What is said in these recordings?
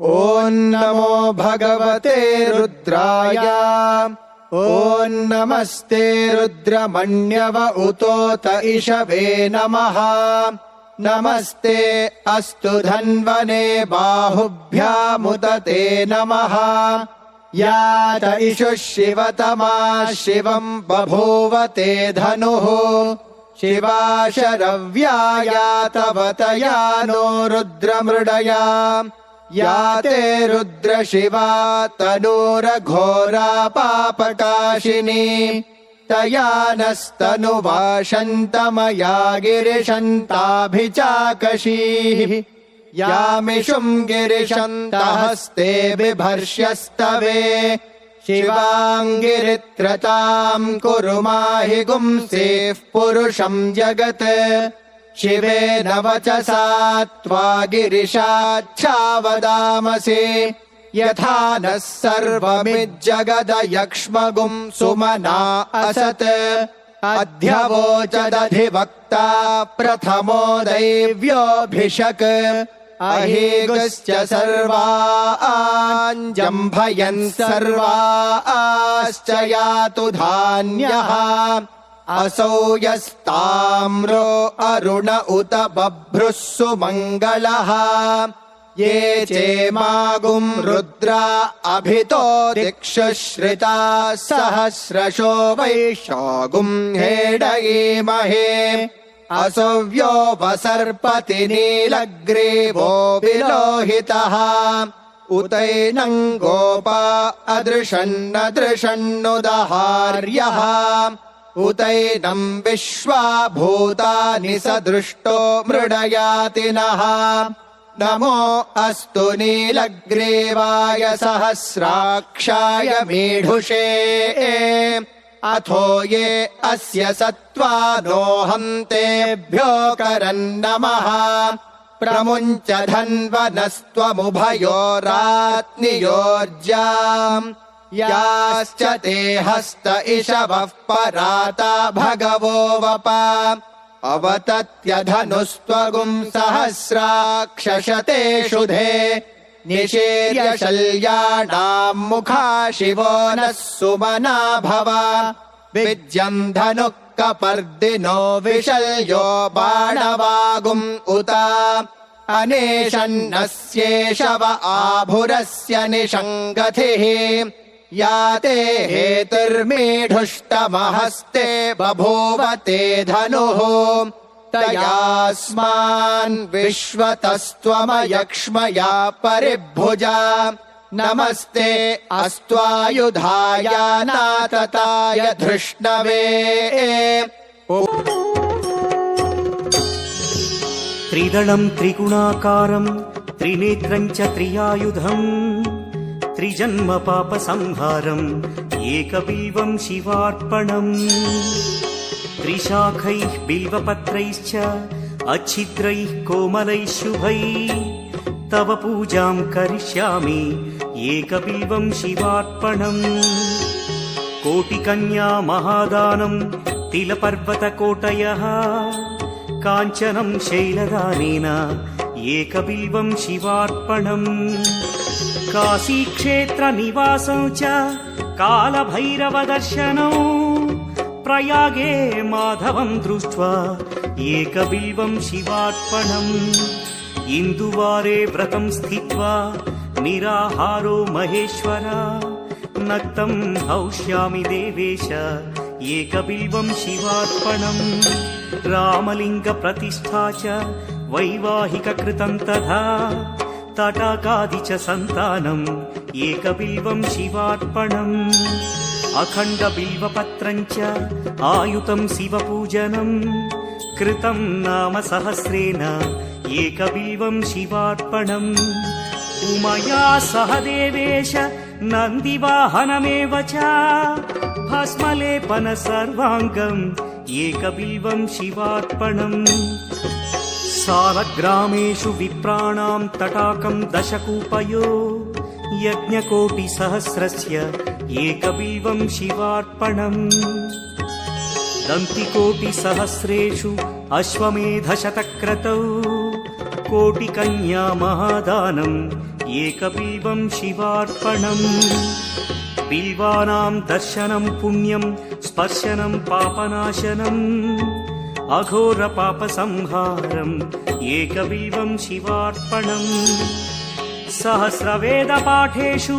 ॐ नमो भगवते रुद्राय। ॐ नमस्ते रुद्रमण्यव उतोत इषवे नमः। नमस्ते अस्तु धन्वने बाहुभ्यामुत ते नमः। यात इषुः शिवतमा शिवम् बभूव ते धनुः। शिवा शरव्याया तव तया नो रुद्रमृडया या ते रुद्रशिवा तनूरघोरा पापकाशिनी तया नस्तनुवाशन्तमया गिरिशन्ताभिचाकशीः यामिषुम् गिरिशन्तहस्ते बिभर्ष्यस्तवे शिवाङ्गिरित्रताम् कुरु माहि गुंसेः पुरुषम् जगत् शिवेन वचसा त्वा गिरिशाच्छावदामसि यथा नः सर्वमिज्जगदयक्ष्मगुम् सुमना असत्। अध्यवोचदधिवक्ता प्रथमो दैव्योऽभिषक्। अहेगश्च सर्वाञ्जम्भयन् सर्वाश्च यातु धान्यः असौ यस्ताम्रो अरुण उत बभ्रुः सुमङ्गलः ये चेमागुम् रुद्रा अभितो दिक्षुश्रिता सहस्रशो वैशागुम् हेडयेमहे असव्यो वसर्पति नीलग्रीवो विलोहितः। उतैनम् गोपा अदृशन्नदृशन्नुदहार्यः उतैनम् विश्वा भूतानि स दृष्टो मृडयाति नः। नमो अस्तु नीलग्रीवाय सहस्राक्षाय मीढुषे। अथो ये अस्य सत्त्वा तेभ्यो करन्नमः। प्रमुञ्च धन्वनस्त्वमुभयोरात्नियोर्जाम् याश्च ते हस्त इषवः पराता भगवो वप। अवतत्यधनुस्त्वगुम् सहस्राक्षशते शुधे निषेर्य शल्याणाम् मुखा शिवो नः सुमना भव। विद्यम् धनुः कपर्दिनो विशल्यो बाणवागुम् उत। अनेशन्नस्येषव आभुरस्य निषङ्गतिः या ते हेतुर्मेढुष्टमहस्ते बभोव ते धनुः। तयास्मान् विश्वतस्त्वमयक्ष्मया परिभुजा। नमस्ते अस्त्वायुधायानातताय धृष्णवे। त्रिदलम् त्रिगुणाकारम् त्रिनेत्रम् च त्रियायुधम्। త్రిజన్మ పాప సంహారం ఏకబీవం శివార్పణం. త్రిశాఖై బిల్వపత్రైశ్చ అఛిద్రై కోమలై శుభై. తవ పూజాం కరిష్యామి ఏకబీవం శివార్పణం. కోటి కన్యా మహాదానం తిల పర్వత కోటయ కాంచనం శైలదానేన ఏకబిల్వం శివార్పణం. काशीक्षेत्रनिवासं च कालभैरवदर्शनौ प्रयागे माधवं दृष्ट्वा एकबिल्वं शिवार्पणम् इन्दुवारे व्रतं स्थित्वा निराहारो महेश्वर नक्तं हौष्यामि देवेश एकबिल्वं शिवार्पणम् रामलिङ्गप्रतिष्ठा च वैवाहिककृतं तथा తటాకాది చ సంతానం ఏకబిల్వం శివార్పణం. అఖండ బిల్వ పత్రంచ ఆయుతం శివ పూజనం కృతం నామ సహస్రేణ ఏక బిల్వం శివార్పణం. ఉమయా సహ దేవేశ నందివాహనమేవ చ భస్మలేపన సర్వాంగం ఏక బిల్వం శివార్పణం. सालग्रामेषु विप्राणां तटाकं दशकूपयो यज्ञकोटिसहस्रस्य एकबिल्वं शिवार्पणम् दन्तिकोटिसहस्रेषु अश्वमेधशतक्रतौ कोटिकन्यामहादानम् एकबिल्वं शिवार्पणम् बिल्वानां दर्शनं पुण्यं स्पर्शनं पापनाशनम् అఘోర పాప సంహారం ఏకవీవం శివార్పణం సహస్రవేద పాఠేషు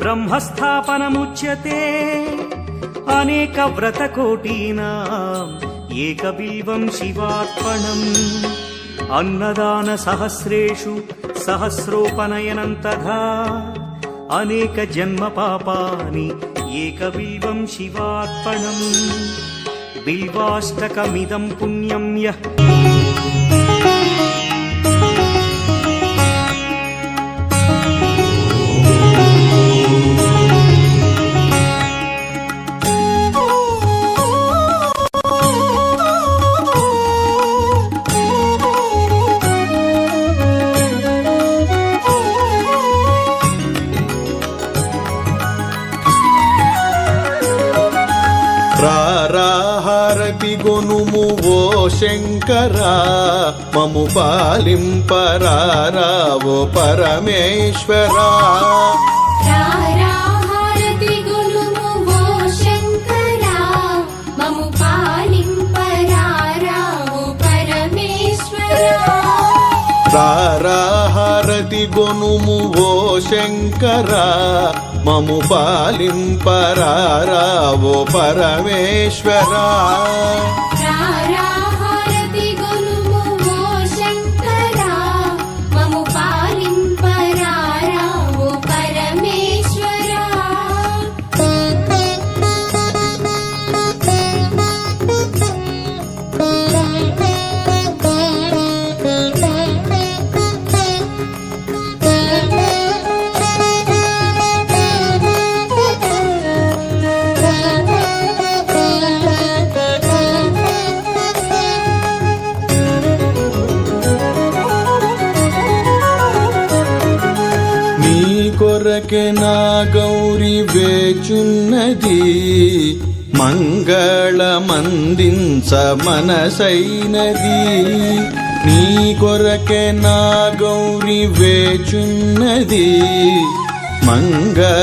బ్రహ్మస్థాపనముచ్యతే అనేక వ్రతకోటీనా ఏకబీవం శివార్పణం అన్నదాన సహస్రేషు సహస్రోపనయనం తథా అనేక జన్మ పాపాని ఏకబీవం శివార్పణం బిల్వాష్టకమిదం పుణ్యం యః. శంకరా మము పాలింపరారా ఓ పరమేశ్వరా. హారతి గొనుము ఓ శంకరా మము పాలింపరారా ఓ పరమేశ్వరా. కొరకే నా గౌరి వేచున్నది మంగళమందించ మనసైనది నీ కొరకే నా గౌరి వేచున్నది మంగళమందించ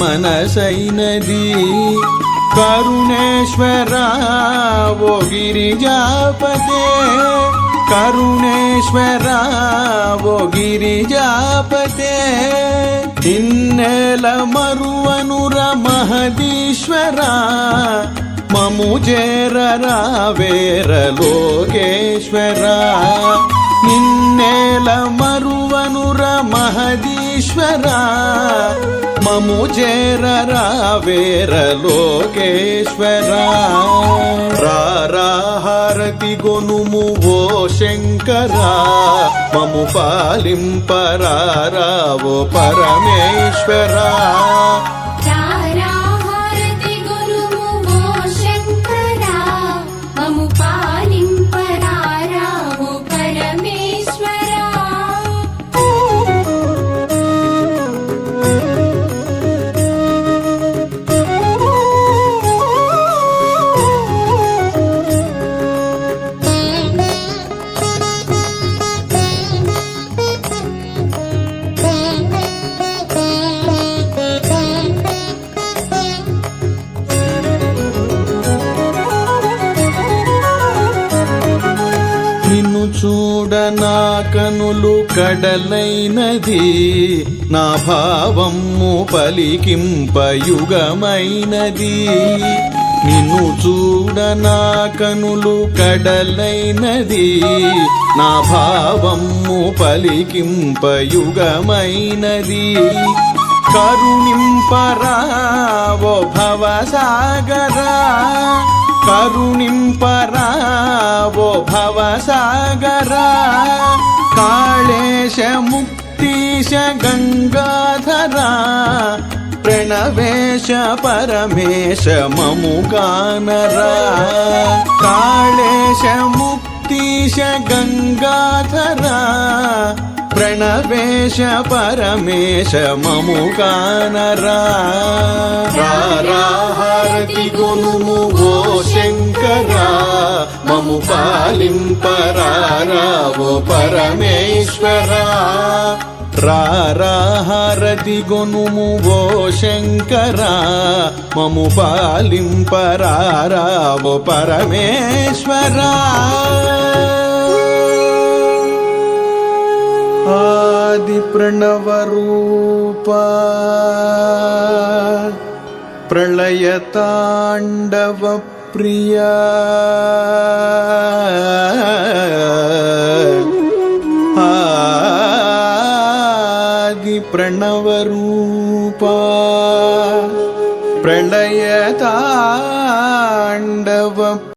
మనసైనది కరుణేశ్వర ఓ గిరిజాపదే కరుణేశ్వర ఓ గిరిజాపతే. ఇన్నెల మరువనుర మహదీశ్వరా. మము చేరరా వేర లోకేశ్వరా. నిన్నేల మరువనుర మహదీశ్వరా. మము చేరరా వేర లోకేశ్వరా. రారాహారతి గొనుము ఓ శంకరా. మము పాలింపరారా ఓ పరమేశ్వరా. కడలైనది నా భావము పలికింపయుగమైనది నిన్ను చూడ నా కనులు కడలైనది నా భావము పలికింపయుగమైనది కరుణింపరావో భవసాగరా కరుణింపరావో భవసాగరా కాళేశ ముక్తీశ గంగాధరా ప్రణవేశ పరమేశ మము గానరా కాళేశ ముక్తీశ గంగాధరా ప్రణవేశ పరమేశ మము కానరా రారాహారతి గునుము ఓ శంకరా మము పాలింపరారావో పరమేశ్వర. రారాహరదిగొనుము ఓ శంకరా. మము పాలింపరారావో పరమేశ్వరా. ఆది ప్రణవ రూపా. பிரியா. ஆதி பிரணவரூபா பிரளய தாண்டவ